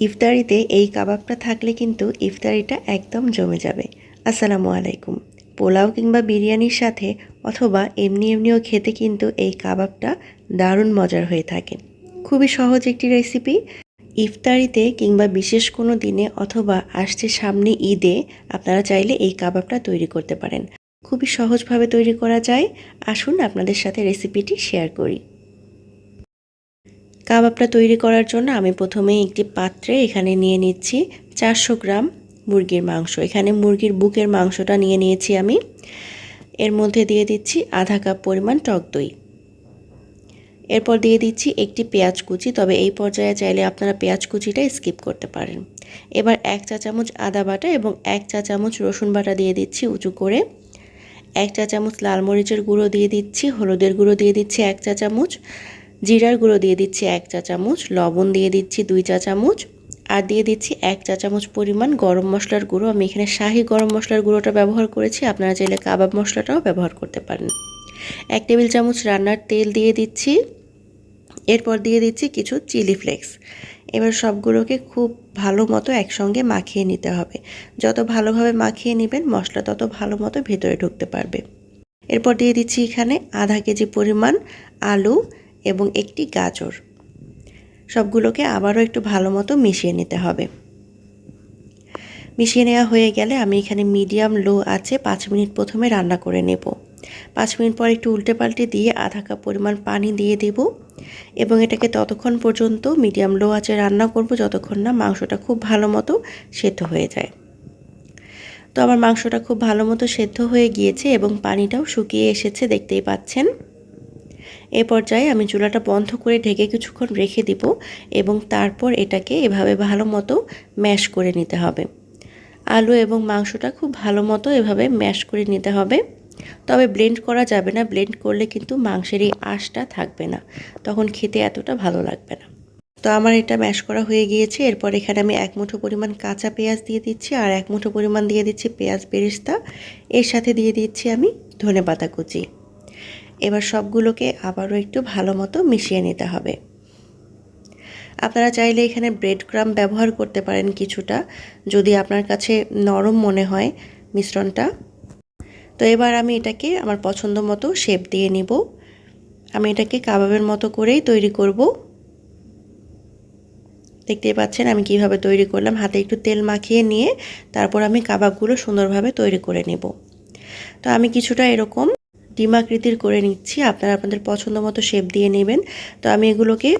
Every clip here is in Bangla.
ইফতারিতে এই কাবাবটা থাকলে কিন্তু ইফতারিটা একদম জমে যাবে। আসসালামু আলাইকুম। পোলাও কিংবা বিরিয়ানির সাথে অথবা এমনি এমনিও খেতে কিন্তু এই কাবাবটা দারুণ মজার হয়ে থাকে। খুবই সহজ একটি রেসিপি। ইফতারিতে কিংবা বিশেষ কোনো দিনে অথবা আসছে সামনে ঈদে আপনারা চাইলে এই কাবাবটা তৈরি করতে পারেন। খুবই সহজভাবে তৈরি করা যায়। আসুন আপনাদের সাথে রেসিপিটি শেয়ার করি। কাবাবটা তৈরি করার জন্য আমি প্রথমে একটি পাত্রে এখানে নিয়ে নিচ্ছি চারশো গ্রাম মুরগির মাংস। এখানে মুরগির বুকের মাংসটা নিয়ে নিয়েছি আমি। এর মধ্যে দিয়ে দিচ্ছি আধা কাপ পরিমাণ টক দই। এরপর দিয়ে দিচ্ছি একটি পেঁয়াজ কুচি, তবে এই পর্যায়ে চাইলে আপনারা পেঁয়াজ কুচিটা স্কিপ করতে পারেন। এবার এক চা চামচ আদা বাটা এবং এক চা চামচ রসুন বাটা দিয়ে দিচ্ছি উঁচু করে। এক চা চামচ লাল মরিচের গুঁড়ো দিয়ে দিচ্ছি, হলুদের গুঁড়ো দিয়ে দিচ্ছি এক চা চামচ। জিরার গুঁড়ো দিয়ে দিচ্ছি এক চা চামচ, লবণ দিয়ে দিচ্ছি দুই চা চামচ, আর দিয়ে দিচ্ছি এক চা চামচ পরিমাণ গরম মশলার গুঁড়ো। আমি এখানে শাহি গরম মশলার গুঁড়োটা ব্যবহার করেছি, আপনারা চাইলে কাবাব মশলাটাও ব্যবহার করতে পারেন। এক টেবিল চামচ রান্নার তেল দিয়ে দিচ্ছি, এরপর দিয়ে দিচ্ছি কিছু চিলি ফ্লেক্স। এবার সবগুলোকে খুব ভালো মতো একসঙ্গে মাখিয়ে নিতে হবে। যত ভালোভাবে মাখিয়ে নেবেন, মশলা তত ভালো মতো ভেতরে ঢুকতে পারবে। এরপর দিয়ে দিচ্ছি এখানে আধা কেজি পরিমাণ আলু এবং একটি গাজর। সবগুলোকে আবারও একটু ভালো মতো মিশিয়ে নিতে হবে। মিশিয়ে নেওয়া হয়ে গেলে আমি এখানে মিডিয়াম লো আছে, পাঁচ মিনিট প্রথমে রান্না করে নেব। পাঁচ মিনিট পর একটু উল্টে পাল্টে দিয়ে আধা কাপ পরিমাণ পানি দিয়ে দেব এবং এটাকে ততক্ষণ পর্যন্ত মিডিয়াম লো আছে রান্না করব যতক্ষণ না মাংসটা খুব ভালো মতো সেদ্ধ হয়ে যায়। তো আমার মাংসটা খুব ভালো মতো সেদ্ধ হয়ে গিয়েছে এবং পানিটাও শুকিয়ে এসেছে, দেখতেই পাচ্ছেন। এ পর্যায়ে আমি চুলাটা বন্ধ করে ঢেকে কিছুক্ষণ রেখে দিব এবং তারপর এটাকে এভাবে ভালো মতো ম্যাশ করে নিতে হবে। আলু এবং মাংসটা খুব ভালো মতো এভাবে ম্যাশ করে নিতে হবে। তবে ব্লেন্ড করা যাবে না, ব্লেন্ড করলে কিন্তু মাংসের এই আঁশটা থাকবে না, তখন খেতে এতটা ভালো লাগবে না। তো আমার এটা ম্যাশ করা হয়ে গিয়েছে, এরপর এখানে আমি এক মুঠো পরিমাণ কাঁচা পেঁয়াজ দিয়ে দিচ্ছি আর এক মুঠো পরিমাণ দিয়ে দিচ্ছি পেঁয়াজ বেরেস্তা। এর সাথে দিয়ে দিচ্ছি আমি ধনে পাতা কুচি। এবার সবগুলোকে আবারও একটু ভালো মতো মিশিয়ে নিতে হবে। আপনারা চাইলে এখানে ব্রেড ক্রাম ব্যবহার করতে পারেন কিছুটা, যদি আপনার কাছে নরম মনে হয় মিশ্রণটা। তো এবার আমি এটাকে আমার পছন্দ মতো শেপ দিয়ে নিব। আমি এটাকে কাবাবের মতো করেই তৈরি করব। দেখতেই পাচ্ছেন আমি কীভাবে তৈরি করলাম। হাতে একটু তেল মাখিয়ে নিয়ে তারপর আমি কাবাবগুলো সুন্দরভাবে তৈরি করে নেব। তো আমি কিছুটা এরকম ডিমাকৃতির করে নিচ্ছি। আপনারা আপনাদের পছন্দ মতো শেপ দিয়ে নেবেন। তো আমি এগুলোকে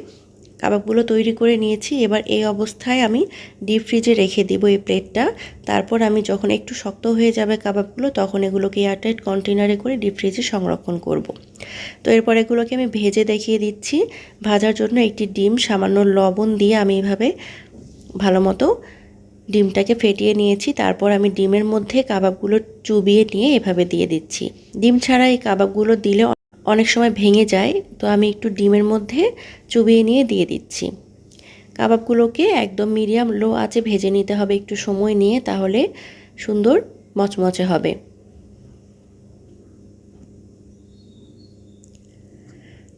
কাবাবগুলো তৈরি করে নিয়েছি। এবার এই অবস্থায় আমি ডিপ ফ্রিজে রেখে দিব এই প্লেটটা তারপর আমি যখন একটু শক্ত হয়ে যাবে কাবাবগুলো, তখন এগুলোকে এয়ারটাইট কন্টেনারে করে ডিপ ফ্রিজে সংরক্ষণ করব। তো এরপর এগুলোকে আমি ভেজে দেখিয়ে দিচ্ছি। ভাজার জন্য একটি ডিম, সামান্য লবণ দিয়ে আমি এভাবে ভালো মতো ডিমটাকে ফেটিয়ে নিয়েছি, তারপর আমি ডিমের মধ্যে কাবাবগুলো চুবিয়ে নিয়ে এভাবে দিয়ে দিচ্ছি। ডিম ছাড়া এই কাবাবগুলো দিলে অনেক সময় ভেঙে যায়, তো আমি একটু ডিমের মধ্যে চুবিয়ে নিয়ে দিয়ে দিচ্ছি। কাবাবগুলোকে একদম মিডিয়াম লো আছে ভেজে নিতে হবে একটু সময় নিয়ে, তাহলে সুন্দর মচমচে হবে।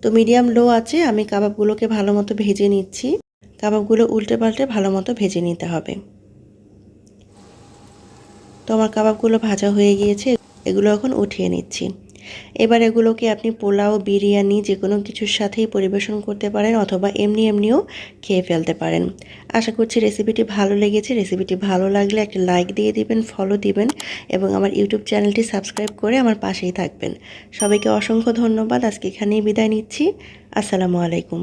তো মিডিয়াম লো আছে আমি কাবাবগুলোকে ভালো মতো ভেজে নিচ্ছি। কাবাবগুলো উল্টে পাল্টে ভালো মতো ভেজে নিতে হবে। তো আমার কাবাবগুলো ভাজা হয়ে গিয়েছে, এগুলো এখন উঠিয়ে নিচ্ছি। এবার এগুলোকে আপনি পোলাও, বিরিয়ানি যে কোনো কিছুর সাথেই পরিবেশন করতে পারেন অথবা এমনি এমনিও খেয়ে ফেলতে পারেন। আশা করছি রেসিপিটি ভালো লেগেছে। রেসিপিটি ভালো লাগলে একটা লাইক দিয়ে দিবেন ফলো দিবেন এবং আমার ইউটিউব চ্যানেলটি সাবস্ক্রাইব করে আমার পাশেই থাকবেন। সবাইকে অসংখ্য ধন্যবাদ। আজকে এখানেই বিদায় নিচ্ছি। আসসালামু আলাইকুম।